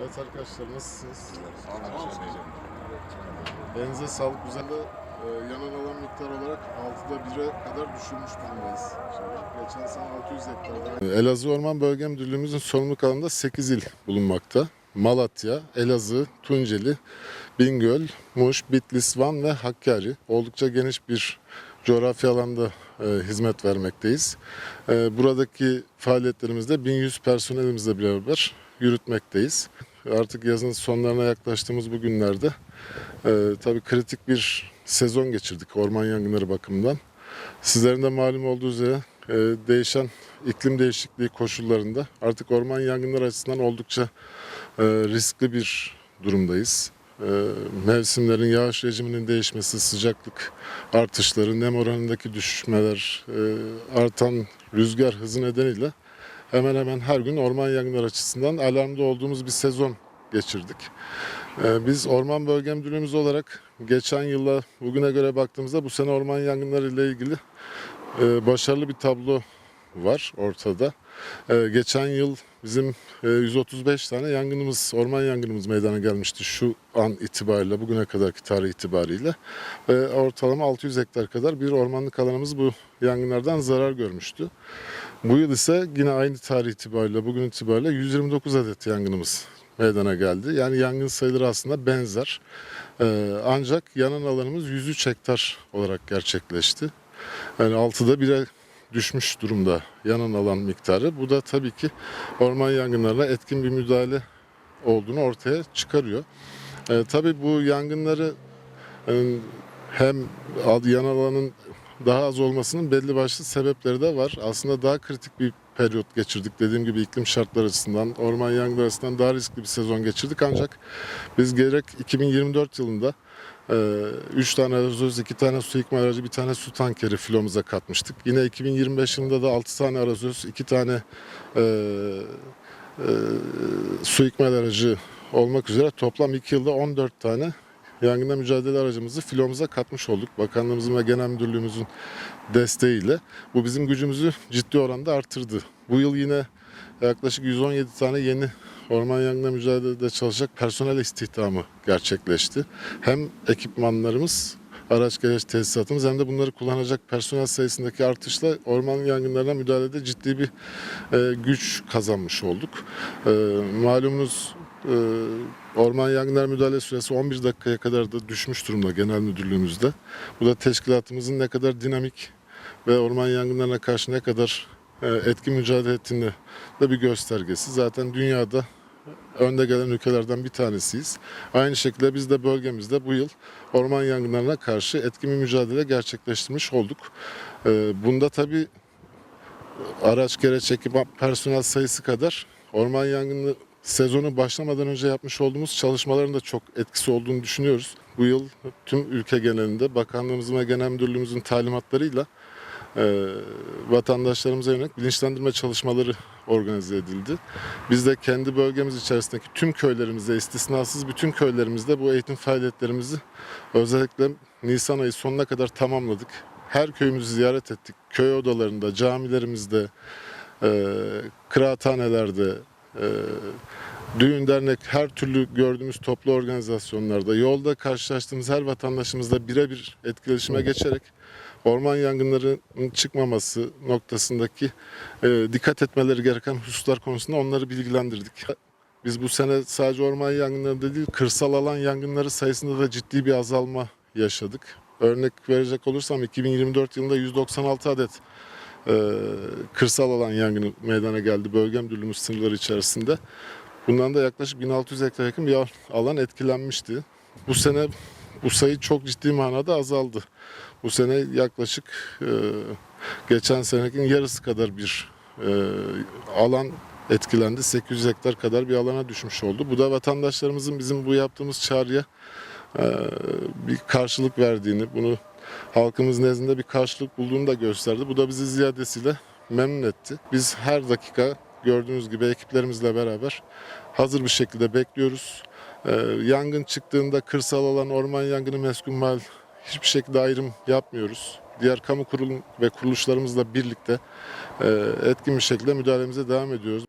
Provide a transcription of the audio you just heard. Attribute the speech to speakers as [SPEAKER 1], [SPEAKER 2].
[SPEAKER 1] Evet arkadaşlar nasılsınız? Elinize sağlık. Güzel de e, yanan alan miktar olarak 6'da 1'e kadar düşürmüş durumdayız. Şimdi geçen sene 600 hektarda. Elazığ Orman Bölge Müdürlüğümüzün sorumluluk alanında 8 il bulunmakta. Malatya, Elazığ, Tunceli, Bingöl, Muş, Bitlis, Van ve Hakkari. Oldukça geniş bir coğrafi alanda e, hizmet vermekteyiz. E, buradaki faaliyetlerimizde 1100 personelimizle beraber yürütmekteyiz. Artık yazın sonlarına yaklaştığımız bu günlerde e, tabii kritik bir sezon geçirdik orman yangınları bakımından. Sizlerin de malum olduğu üzere e, değişen iklim değişikliği koşullarında artık orman yangınları açısından oldukça e, riskli bir durumdayız. E, mevsimlerin yağış rejiminin değişmesi, sıcaklık artışları, nem oranındaki düşmeler, e, artan rüzgar hızı nedeniyle hemen hemen her gün orman yangınları açısından alarmda olduğumuz bir sezon geçirdik. Ee, Biz Orman Bölge Müdürlüğümüz olarak geçen yılla bugüne göre baktığımızda bu sene orman yangınları ile ilgili e, başarılı bir tablo var ortada. Ee, Geçen yıl bizim e, 135 tane yangınımız, orman yangınımız meydana gelmişti şu an itibariyle, bugüne kadarki tarih itibariyle. Ortalama 600 hektar kadar bir ormanlık alanımız bu yangınlardan zarar görmüştü. Bu yıl ise yine aynı tarih itibariyle, bugün itibariyle 129 adet yangınımız meydana geldi. Yani yangın sayıları aslında benzer. Ee, ancak yanan alanımız 103 hektar olarak gerçekleşti. Yani 6'da 1'e düşmüş durumda yanan alan miktarı. Bu da tabii ki orman yangınlarına etkin bir müdahale olduğunu ortaya çıkarıyor. Ee, tabii bu yangınları e, hem yanan alanın daha az olmasının belli başlı sebepleri de var. Aslında daha kritik bir periyot geçirdik. Dediğim gibi iklim şartları açısından, orman yangınları açısından daha riskli bir sezon geçirdik. Ancak biz gerek 2024 yılında 3 tane arazöz, 2 tane su ikmal aracı, bir tane su tankeri filomuza katmıştık. Yine 2025 yılında da 6 tane arazöz, 2 tane e, e, su ikmal aracı olmak üzere toplam 2 yılda 14 tane yangınla mücadele aracımızı filomuza katmış olduk. Bakanlığımızın ve genel müdürlüğümüzün desteğiyle. Bu bizim gücümüzü ciddi oranda artırdı. Bu yıl yine yaklaşık 117 tane yeni orman yangınla mücadelede çalışacak personel istihdamı gerçekleşti. Hem ekipmanlarımız, araç gereç tesisatımız hem de bunları kullanacak personel sayısındaki artışla orman yangınlarına müdahalede ciddi bir e, güç kazanmış olduk. E, malumunuz e, orman yangınlar müdahale süresi 11 dakikaya kadar da düşmüş durumda genel müdürlüğümüzde. Bu da teşkilatımızın ne kadar dinamik ve orman yangınlarına karşı ne kadar e, etkin mücadele ettiğini de bir göstergesi. Zaten dünyada önde gelen ülkelerden bir tanesiyiz. Aynı şekilde biz de bölgemizde bu yıl orman yangınlarına karşı etkin bir mücadele gerçekleştirmiş olduk. E, Bunda tabii araç gereç ekipman personel sayısı kadar orman yangını sezonu başlamadan önce yapmış olduğumuz çalışmaların da çok etkisi olduğunu düşünüyoruz. Bu yıl tüm ülke genelinde bakanlığımızın ve genel müdürlüğümüzün talimatlarıyla e, vatandaşlarımıza yönelik bilinçlendirme çalışmaları organize edildi. Biz de kendi bölgemiz içerisindeki tüm köylerimizde, istisnasız bütün köylerimizde bu eğitim faaliyetlerimizi özellikle Nisan ayı sonuna kadar tamamladık. Her köyümüzü ziyaret ettik. Köy odalarında, camilerimizde, e, kıraathanelerde, düğün dernek her türlü gördüğümüz toplu organizasyonlarda, yolda karşılaştığımız her vatandaşımızla birebir etkileşime geçerek orman yangınlarının çıkmaması noktasındaki e, dikkat etmeleri gereken hususlar konusunda onları bilgilendirdik. Biz bu sene sadece orman yangınlarında değil, kırsal alan yangınları sayısında da ciddi bir azalma yaşadık. Örnek verecek olursam 2024 yılında 196 adet kırsal alan yangını meydana geldi bölge müdürlüğümüz sınırları içerisinde. Bundan da yaklaşık 1600 hektar yakın bir alan etkilenmişti. Bu sene bu sayı çok ciddi manada azaldı. Bu sene yaklaşık e, geçen senekinin yarısı kadar bir e, alan etkilendi. 800 hektar kadar bir alana düşmüş oldu. Bu da vatandaşlarımızın bizim bu yaptığımız çağrıya e, bir karşılık verdiğini, bunu halkımız nezdinde bir karşılık bulduğunu da gösterdi. Bu da bizi ziyadesiyle memnun etti. Biz her dakika gördüğünüz gibi ekiplerimizle beraber hazır bir şekilde bekliyoruz. Ee, yangın çıktığında kırsal alan, orman yangını, meskun mal hiçbir şekilde ayrım yapmıyoruz. Diğer kamu kurum ve kuruluşlarımızla birlikte e, etkin bir şekilde müdahalemize devam ediyoruz.